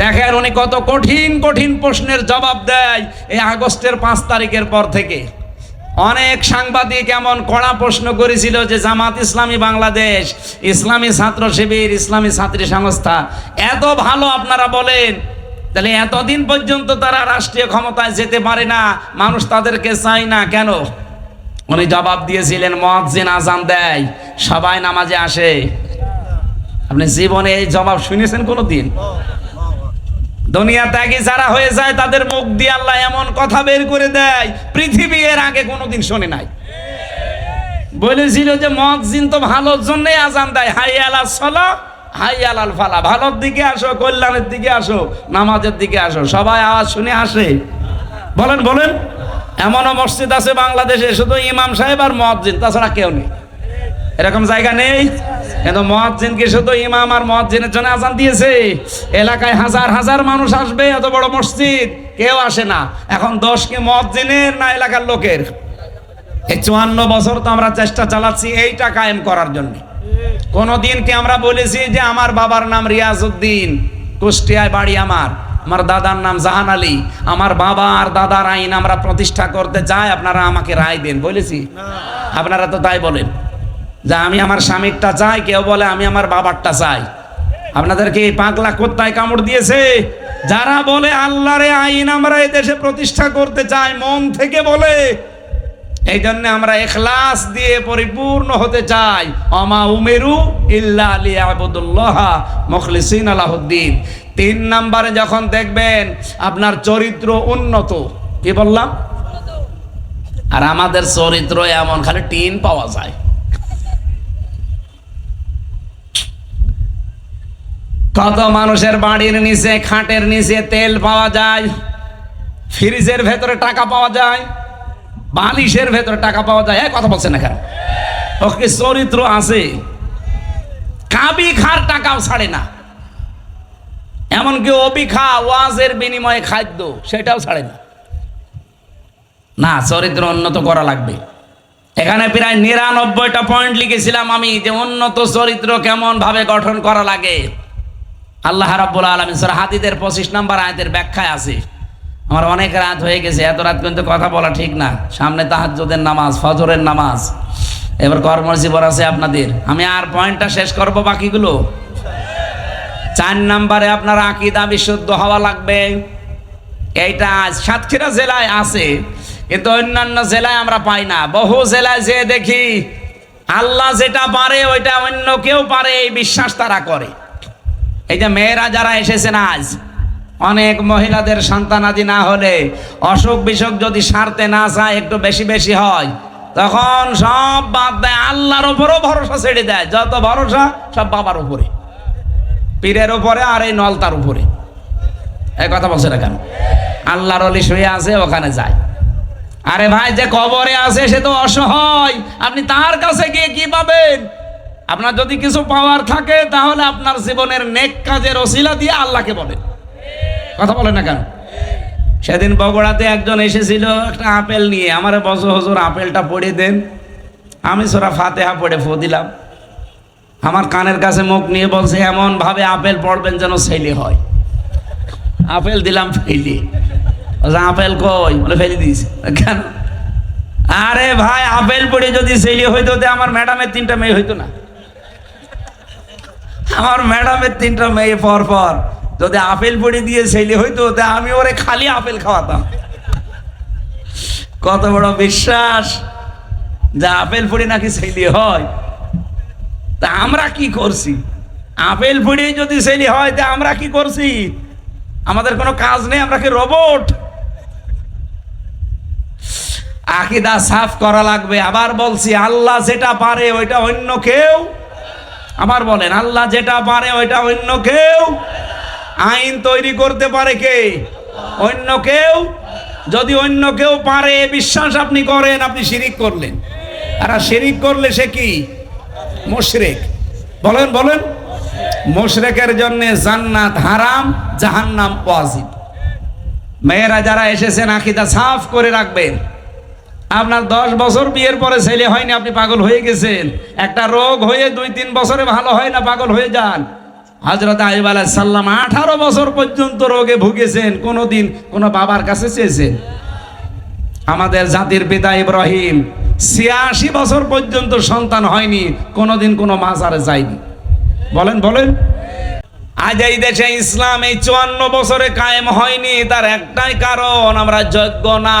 দেখেন উনি কত কঠিন কঠিন প্রশ্নের জবাব দেয় এই আগস্টের পাঁচ তারিখের পর থেকে। অনেক সাংবাদিক এমন কড়া প্রশ্ন করেছিল যে জামাত ইসলামী বাংলাদেশ, ইসলামী ছাত্র শিবির, ইসলামী ছাত্রী সংস্থা, এত ভালো আপনারা বলেন, তাহলে এতদিন পর্যন্ত তারা রাষ্ট্রীয় ক্ষমতায় যেতে পারে না, মানুষ তাদেরকে চায় না কেন? উনি জবাব দিয়েছিলেন মহাজিন আজান দেয়, সবাই নামাজে আসে। আপনি জীবনে এই জবাব শুনেছেন কোনো দিন দুনিয়া ত্যাগী যারা হয়ে যায়, তাদের মুখ দিয়ে আল্লাহ এমন কথা বের করে দেয়, পৃথিবী এর আগে কোনোদিন শোনে নাই। বলেছিল যে মহাজিন তো ভালোর জন্যই আজান দেয়। হাই আলা সলা, হাই আলাল ফালা। ভালোর দিকে আসো, কল্যাণের দিকে আসো, নামাজের দিকে আসো। সবাই আওয়াজ শুনে আসে। বলেন বলেন। এমনও মসজিদ আছে বাংলাদেশে, শুধু ইমাম সাহেব আর মহাজিন তাছাড়া কেউ নেই। এরকম জায়গা নেই। কিন্তু মহাজিনকে শুধু ইমাম আর মহাজিনের জন্য আজান দিয়েছে? এলাকায় হাজার হাজার মানুষ আসবে, এত বড় মসজিদ। কেউ আসে না। এখন দশ কি মহাজিনের না এলাকার লোকের? এই চুয়ান্ন বছর তো আমরা চেষ্টা চালাচ্ছি এইটা কায়েম করার জন্য। কোনোদিন কি আমরা বলেছি যে আমার বাবার নাম রিয়াজ উদ্দিন কুষ্টিয়ায় বাড়ি আমার। আমার দাদার নাম জাহান আলী। আমার বাবা আর দাদার আইন আমরা প্রতিষ্ঠা করতে চাই আপনারা আমাকে রায় দেন। বলেছি? আপনারা তো তাই বলেন। যে আমি আমার স্বামীরটা চাই, কেউ বলে আমি আমার বাবারটা চাই। আপনাদেরকে এই পাগলা কোত্তায় কামড় দিয়েছে। যারা বলে আল্লাহরে আইন আমরা এই দেশে প্রতিষ্ঠা করতে চাই, মন থেকে বলে। এই জন্য আমরা এখলাস দিয়ে পরিপূর্ণ হতে চাই। অমা উমেরু ইল্লা আলী আবুদুল্লাহ মখলিসিন আলাহুদ্দিন। তিন নাম্বারে যখন দেখবেন আপনার চরিত্র উন্নত, কি বললাম? আর আমাদের চরিত্র এমন, খালি টিন পাওয়া যায়। কত মানুষের বাড়ির নিচে, খাটের নিচে তেল পাওয়া যায়, ফ্রিজের ভেতরে টাকা পাওয়া যায়, বালিশের ভেতরে টাকা পাওয়া যায় হ্যাঁ কথা বলছেন এখানে ওকে চরিত্র আছে? কাবি খার টাকাও ছাড়ে না। এমনকি অবিখা ওয়াজের বিনিময়ে খাদ্য, সেটাও ছাড়ে না। না, চরিত্র উন্নত করা লাগবে। এখানে প্রায় নিরানব্বইটা পয়েন্ট লিখেছিলাম আমি যে উন্নত চরিত্র কেমন ভাবে গঠন করা লাগে। আল্লাহ রাব্বুল আলমিন সর হাতিদের পঁচিশ নম্বর আয়তের ব্যাখ্যায় আছে। আমার অনেক রাত হয়ে গেছে, এত রাত কিন্তু কথা বলা ঠিক না। সামনে তাহাজ্জুদের নামাজ, ফজরের নামাজ। এবার কর্মজীবন আছে আপনাদের। আমি আর পয়েন্টটা শেষ করব বাকিগুলো। চার নাম্বারে আপনার আকিদা বিশুদ্ধ হওয়া লাগবে। এইটা সাতক্ষীরা জেলায় আছে, কিন্তু অন্যান্য জেলায় আমরা পাই না। বহু জেলায় যে দেখি, আল্লাহ যেটা পারে, ওইটা অন্য কেউ পারে, এই বিশ্বাস তারা করে। এই যে মেয়েরা যারা এসেছেন আজ, অনেক মহিলাদের সন্তানাদি না হলে অসুখ বিসুখ যদি সারতে না চায়, একটু বেশি বেশি হয়, তখন সব বাদ দেয়, আল্লাহর উপরও ভরসা ছেড়ে দেয়। যত ভরসা, সব বাবার উপরে। পীরের উপরে আর এই নলতার উপরে। এই কথা বলছে না কেন? আল্লাহর অলি শুয়ে আছে, ওখানে যায়। আরে ভাই, যে কবরে আছে, সে তো অসহায়। আপনি তার কাছে গিয়ে কি পাবেন? আপনার যদি কিছু পাওয়ার থাকে, তাহলে আপনার জীবনের নেক কাজের অশিলা দিয়ে আল্লাহকে বলে। কথা বলেন না কেন? সেদিন বগুড়াতে একজন এসেছিল একটা আপেল নিয়ে। আমার বস হজুর, আপেলটা পড়ে দেন। আমি সোরা ফাতেহা পড়ে ফো দিলাম। আমার কানের কাছে মুখ নিয়ে বলছে, এমন ভাবে আপেল পড়বেন যেন ছেলে হয়। আপেল দিলাম, ফেলে। আপেল কই? বলে, ফেলে দিয়েছে। কেন? আরে ভাই, আপেল পড়ে যদি ছেলে হইতো আমার ম্যাডামের তিনটা মেয়ে হইতো না। আমার ম্যাডামের তিনটা মেয়ে পর পর। যদি আপেল পড়ে দিয়ে ছেলে হইতো, তা আমি ওরে খালি আপেল খাওয়াতাম। কত বড় বিশ্বাস যে আপেল পড়ে নাকি ছেলে হয়। তা আমরা কি করছি? আপেল পড়ে যদি ছেলে হয়, তা আমরা কি করছি? আমাদের কোনো কাজ নেই, আমরা কি রোবট? আকিদা সাফ করা লাগবে। আবার বলছি, আল্লাহ যেটা পারে, ওইটা অন্য কেউ আবার বলেন, আল্লাহ যেটা পারে ওইটা অন্য কেউ। আইন তৈরি করতে পারে কে? অন্য কেউ। যদি অন্য কেউ পারে বিশ্বাস আপনি করেন, আপনি শিরিক করলেন। আর শিরিক করলে সে কি? মুশরিক। বলেন বলেন। মুশরিকের জন্য জান্নাত হারাম, জাহান্নাম ওয়াজিব। মেয়েরা যারা এসেছেন, আকিদা সাফ করে রাখবেন। আপনার দশ বছর বিয়ের পরে ছেলে হয়নি, আপনি পাগল হয়ে গেছেন। একটা রোগ হয়ে দুই, তিন বছরে ভালো হয় না, পাগল হয়ে যান। হজরত আইব সাল্লাম আঠারো বছর পর্যন্ত রোগে ভুগেছেন কোনো দিন কোনো বাবার কাছে চেয়েছেন। আমাদের জাতির পিতা ইব্রাহিম ছিয়াশি বছর পর্যন্ত সন্তান হয়নি, কোনোদিন কোনো মাজারে যায়নি। বলেন বলেন। আজ এই দেশে ইসলাম এই চুয়ান্ন বছরে কায়েম হয়নি, তার একটাই কারণ, আমরা যোগ্য না।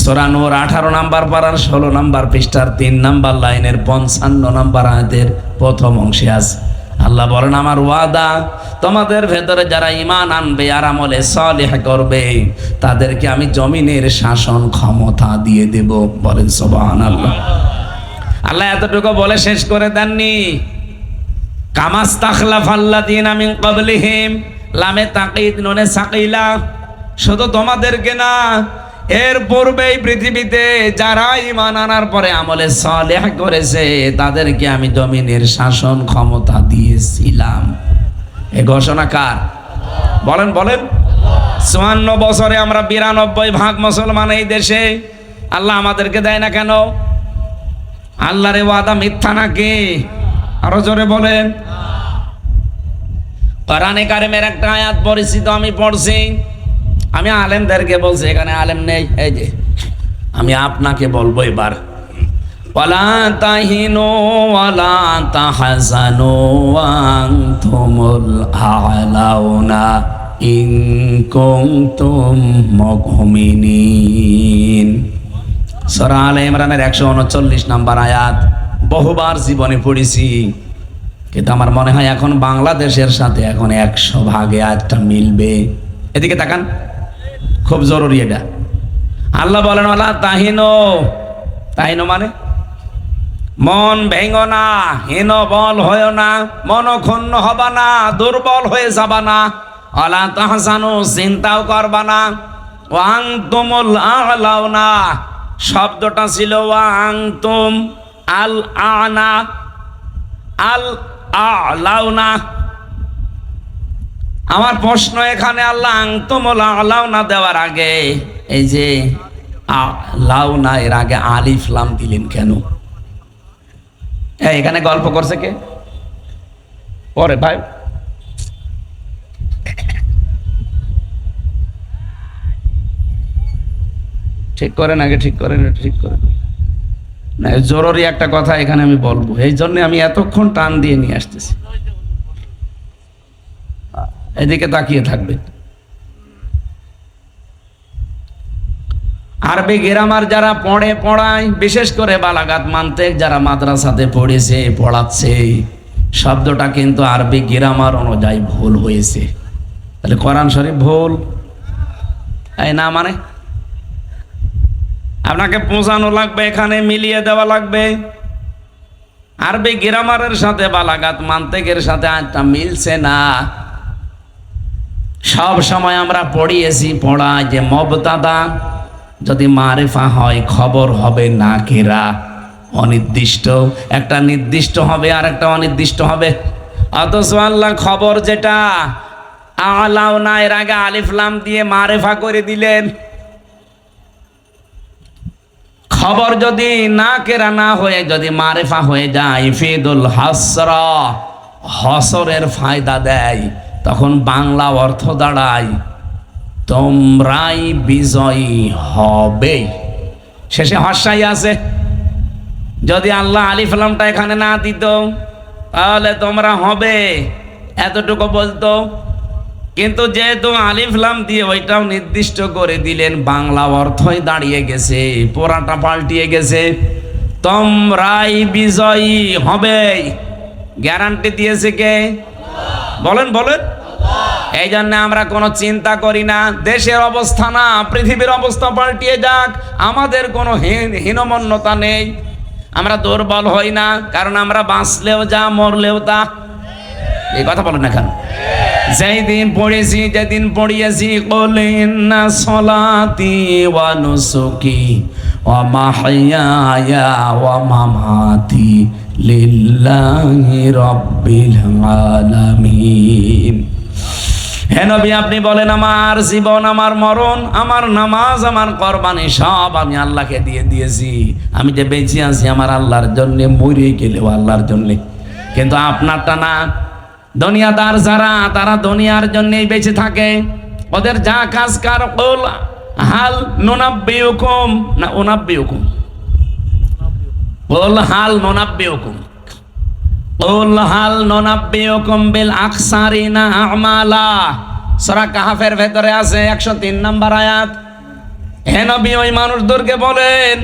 সোরা নূর আঠারো নাম্বার পাড়ার ষোলো নাম্বার পৃষ্ঠার তিন নাম্বার লাইনের পঞ্চান্ন নাম্বার আয়াতের প্রথম অংশে আছে আল্লাহ বলেন, আমার ওয়াদা, তোমাদের ভেতরে যারা ইমান আনবে, আর আমলে সলেহ করবে, তাদেরকে আমি জমিনের শাসন ক্ষমতা দিয়ে দেব। বলেন সোবাহান আল্লাহ আল্লাহ এতটুকু বলে শেষ করে দেননি। কামাস তাখলাফ আল্লাহ দিন আমি কবলিহিম লামে তাকিদ, ননে সাকিলা। শুধু তোমাদেরকে না এর পূর্বেই পৃথিবীতে যারা ইমান আনার পরে আমলে সলেহ করেছে, তাদেরকে আমি জমিনের শাসন ক্ষমতা দিয়েছিলাম। এ ঘোষণা কার? বলেন বলেন। চুয়ান্ন বছরে আমরা বিরানব্বই ভাগ মুসলমান এই দেশে। আল্লাহ আমাদেরকে দেয় না কেন? আল্লাহর এ ওয়াদা মিথ্যা নাকি? আরও জোরে বলেন। কোরআনে কারিমের একটা আয়াত পরিচিত আমি পড়ছি। আমি আলেমদেরকে বলছি, এখানে আলেম নেই, এই যে। আমি আপনাকে বলব এবার। ওয়ালা তাহিনু ওয়ালা তাহাজানু আনতুমুল আলাউনা ইন কুনতুম মুমিনিন। সূরা আলে ইমরানের 139 নাম্বার আয়াত। বহুবার জীবনে পড়েছি, কিন্তু আমার মনে হয় এখন বাংলাদেশের সাথে এখন একশো ভাগে আয়াতটা মিলবে। এদিকে তাকান। খুব জরুরি এটা। আল্লাহ বলেন আল্লাহ তাহিনো। তাহিনো মানে? মন ভেঙো না, হীন বল হয় না মন ক্ষুণ্ণ হবা না, দুর্বল হয়ে যাবা না। অলা তাহসানু চিন্তাও করবা না। ওয়াং তুমুল আলাও না শব্দটা ছিল ওয়াং তুম আল আনা আল আলাও না আমার প্রশ্ন এখানে আল্লাহ আংতমল না দেওয়ার আগে, এই যে লাউ না, এর আগে আলিফ, লাম দিলেন কেন? এখানে গল্প করছে কে? পরে, ভাই। ঠিক করেন আগে, ঠিক করেন ঠিক করেন। না, জরুরি একটা কথা এখানে আমি বলব। এই জন্য আমি এতক্ষণ টান দিয়ে নিয়ে আসতেছি। এদিকে তাকিয়ে থাকবে। আরবি গ্রামার যারা পড়ে, পড়ায়, বিশেষ করে বালাগাত মানতে, যারা মাদ্রাসাতে পড়েছে, পড়াচ্ছে, শব্দটা কিন্তু আরবি গ্রামার অনুযায়ী ভুল হয়েছে। তাহলে কোরআন শরীফ ভুল? এই না মানে? আপনাকে পৌঁছানো লাগবে, এখানে মিলিয়ে দেওয়া লাগবে। আরবি গ্রামারের সাথে, বালাগাত মান্তেকের সাথে একটা মিলছে না। সব সময় আমরা পড়িয়েছি, পড়ায় যে মবতাদা, যদি মারেফা হয়, খবর হবে না কেরা অনির্দিষ্ট, একটা নির্দিষ্ট হবে আর একটা অনির্দিষ্ট হবে। অথচ আল্লাহ খবর যেটা, আলাও না, এর আগে আলিফলাম দিয়ে মারেফা করে দিলেন। খবর যদি না কেরা না হয়ে, যদি মারেফা হয়ে যায়, ফিদুল হাসরা, হসরের ফায়দা দেয়। তখন বাংলা অর্থ দাঁড়ায়, তোমরাই বিজয়ী হবে শেষে হর্ষাই আছে, যদি আল্লাহ আলিফ আলামটা এখানে না দিত, তাহলে তোমরা হবে, এতটুকু বলতো। কিন্তু যেহেতু আলিফলাম দিয়ে ওইটাও নির্দিষ্ট করে দিলেন, বাংলা অর্থই দাঁড়িয়ে গেছে, পোড়াটা পাল্টিয়ে গেছে, তোমরাই বিজয়ী হবে গ্যারান্টি দিয়েছে কে? বলেন বলেন। এই জন্য আমরা কোনো চিন্তা করি না। দেশের অবস্থা না, পৃথিবীর অবস্থা পাল্টিয়ে যাক। আমাদের কোনো হীন- হীনমন্যতা নেই। আমরা দুর্বল হই না, কারণ আমরা বাঁচলেও যা, মরলেও তা। এই কথা বলেন না কেন? যেই দিন পড়েছি, যেদিন পড়িয়েছি কলিন না সলাতি ওয়া নুসুকি ওয়া মাহইয়ায়া ওয়া মামাতি লিল্লাহি রাব্বিল আলামিন। হে আপনি বলেন, আমার জীবন, আমার মরণ, আমার নামাজ, আমার কোরবানি সব আমি আল্লাহকে দিয়ে দিয়েছি। আমি যে বেঁচে আছি, আমার আল্লাহর জন্য মরে গেলেও আল্লাহর জন্য। কিন্তু আপনারটা না। দুনিয়াদার যারা, তারা দুনিয়ার জন্যই বেঁচে থাকে। ওদের যা কাজ কার কল? হাল নোনাব্বি হুকুম না ওনাব্বি হুকুম বল হাল নোনাব্বি হুকুম কুল হাল ননাব্বিয়কুম বিল আকসারিনা আমালা। সূরা কাহাফের ভেতরে আছে 103 নম্বর আয়াত। হে নবী, ওই মানুষদেরকে বলেন,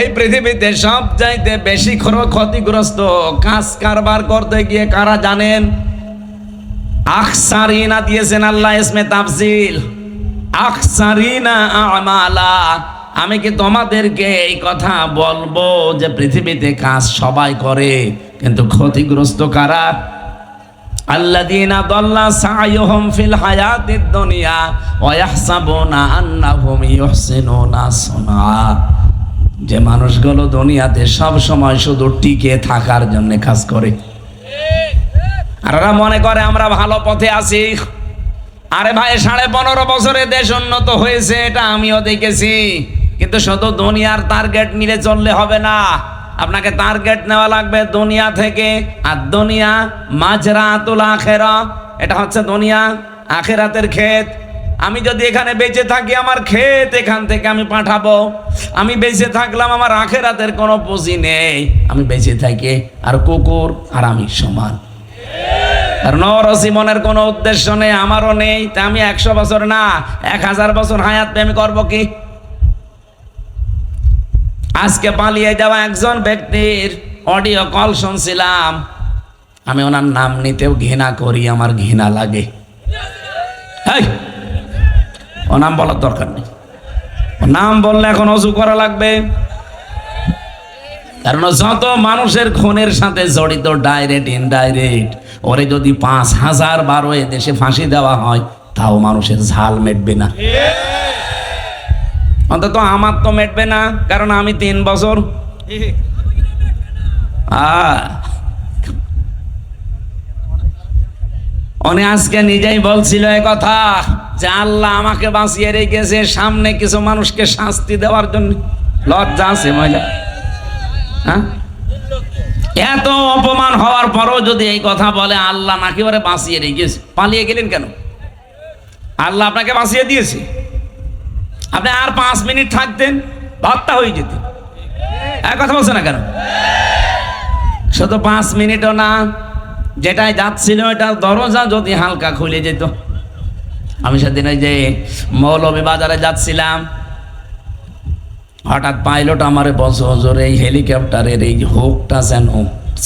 এই পৃথিবীতে সব চাইতে বেশি ক্ষতিগ্রস্ত কাজ কারবার করতে গিয়ে কারা জানেন? আকসারিনা দিয়েছেন আল্লাহ ইসমে তাফসিল। আকসারিনা আমালা। আমি কি তোমাদেরকে এই কথা বলব যে পৃথিবীতে কাজ সবাই করে? কিন্তু ক্ষতিগ্রস্ত কারা? আল্লাযীনা দাল্লা সায়ুহুম ফিল দুনিয়া ওয়া ইয়াহসাবুনা যে মানুষগুলো দুনিয়াতে সব সময় শুধু টিকে থাকার জন্য কাজ করে। আর ওরা মনে করে, আমরা ভালো পথে আছি। আরে ভাই, সাড়ে পনেরো বছরে দেশ উন্নত হয়েছে, এটা আমিও দেখেছি। কিন্তু শুধু দুনিয়ার টার্গেট নিলে চললে হবে না। আপনাকে টার্গেট নেওয়া লাগবে দুনিয়া থেকে আর দুনিয়া মাজরাতুল আখেরা। এটা হচ্ছে দুনিয়া আখেরাতের ক্ষেত। আমি যদি এখানে বেঁচে থাকি আমার ক্ষেত এখান থেকে আমি পাঠাবো। আমি বেঁচে থাকলাম আমার আখেরাতের কোনো পুঁজি নেই। আমি বেঁচে থাকি আর কুকুর আর আমি সমান। আর নরসি মনের কোনো উদ্দেশ্য নেই, আমারও নেই। তা আমি একশো বছর না, এক হাজার বছর হায়াত আমি করব কি? আজকে পালিয়ে যাওয়া একজন ব্যক্তির অডিও কল শুনছিলাম। আমি ওনার নাম নিতেও ঘৃণা করি, আমার ঘৃণা লাগে। ও নাম বলার দরকার নেই। নাম বললে এখন অজু করা লাগবে। কারণ যত মানুষের খুনের সাথে জড়িত ডাইরেক্ট ইনডাইরেক্ট ওরে যদি পাঁচ হাজার বারো এ দেশে ফাঁসি দেওয়া হয়, তাও মানুষের ঝাল মেটবে না। অন্তত আমার তো মেটবে না, কারণ আমি তিন বছর। উনি আজকে নিজেই বলছিল কথা, যে আল্লাহ আমাকে বাঁচিয়ে রেখেছে সামনে কিছু মানুষকে শাস্তি দেওয়ার জন্য। লজ্জা আছে মহিলা। হ্যাঁ? এত অপমান হওয়ার পরও যদি এই কথা বলে, আল্লাহ নাকি বাঁচিয়ে রেখেছে। পালিয়ে গেলেন কেন? আল্লাহ আপনাকে বাঁচিয়ে দিয়েছে। আপনি আর পাঁচ মিনিট থাকতেন হত্যা হয়ে যেত। এক কথা বলছে না কেন? শুধু পাঁচ মিনিটও না, যেটাই যাচ্ছিল এটা দরজা যদি হালকা খুলে যেত। আমি সেদিন ওই যে মৌলভী বাজারে যাচ্ছিলাম, হঠাৎ পাইলট আমারে বলছে, হজর, এই হেলিকপ্টারের এই হোকটা যেন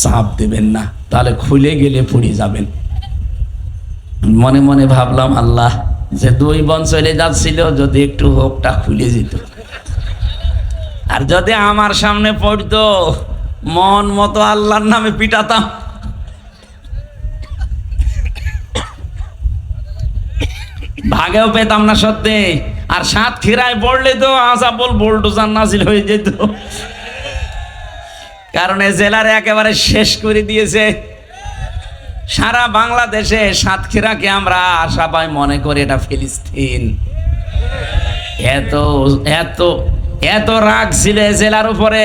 চাপ দেবেন না, তাহলে খুলে গেলে পড়ে যাবেন। মনে মনে ভাবলাম, আল্লাহ যে দুই বন চলে যাচ্ছিল, যদি একটু হোকটা খুলে যেত আর যদি আমার সামনে পড়তো, মন মতো আল্লাহর নামে পিটাতাম। ভাগেও পেতাম না সত্যি। আর সাত খিরায় পড়লে তো আসাবল বোল্ডোজার নাজিল হয়ে যেত। কারণ এই জেলার একেবারে শেষ করে দিয়েছে। সারা বাংলাদেশে সাতক্ষীরাকে আমরা আশা সবাই মনে করি এটা ফিলিস্তিন। এত এত এত রাগ ছিল জেলার উপরে।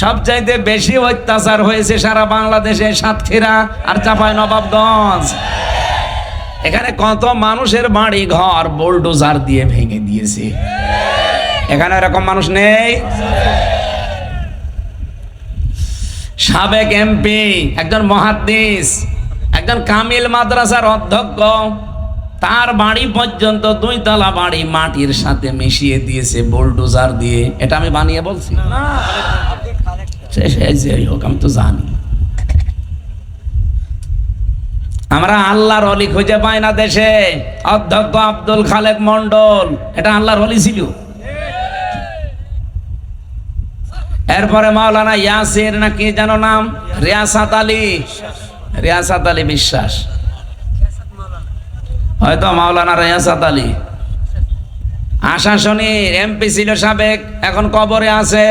সবচাইতে বেশি অত্যাচার হয়েছে সারা বাংলাদেশে সাতক্ষীরা আর চাপাই নবাবগঞ্জ এখানে কত মানুষের বাড়ি, ঘর, বোল্ডোজার দিয়ে ভেঙে দিয়েছে। এখানে এরকম মানুষ নেই? সাবেক এমপি একজন মহাদ্দিস একজন কামিল মাদ্রাসার অধ্যক্ষ। তার বাড়ি পর্যন্ত দুই তলা বাড়ি মাটির সাথে মিশিয়ে দিয়েছে বোল্ডোজার দিয়ে। এটা আমি বানিয়ে বলছি। সে হোক আমি তো জানি। আমরা আল্লাহর অলি খুঁজে পাই না দেশে। অধ্যক্ষ আব্দুল খালেক মন্ডল এটা আল্লাহর অলি ছিল। এরপরে মাওলানা ইয়াসির না কি যেন নাম? রিয়াসাত আলী। রিয়াসাত আলী বিশ্বাস। হয়তো মাওলানা রেয়াসাত আলী। আশাসনীর এমপি ছিল সাবেক, এখন কবরে আছে।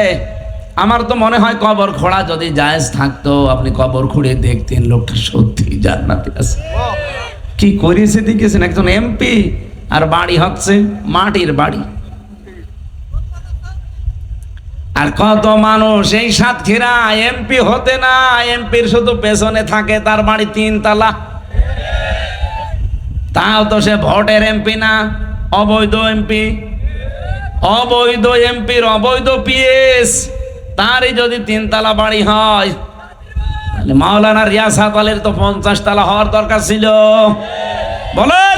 আমার তো মনে হয় কবর খোঁড়া যদি জায়েজ থাকতো, আপনি কবর খুঁড়ে দেখতেন লোকটা সত্যি জান্নাতে আছে। কি করেছে দেখেছেন? একজন এমপি, আর বাড়ি হচ্ছে মাটির বাড়ি। আর কত মানুষ এই সাতক্ষীরা এমপি হতে না এমপির শুধু পেছনে থাকে, তার বাড়ি তিন তালা তাও তো সে ভোটের এমপি না, অবৈধ এমপি অবৈধ এমপির অবৈধ পিএস তারই যদি তিন তিনতলা বাড়ি হয় মাওলানা রিয়াসাত আলীর তো পঞ্চাশ তালা হওয়ার দরকার ছিল। বলেন!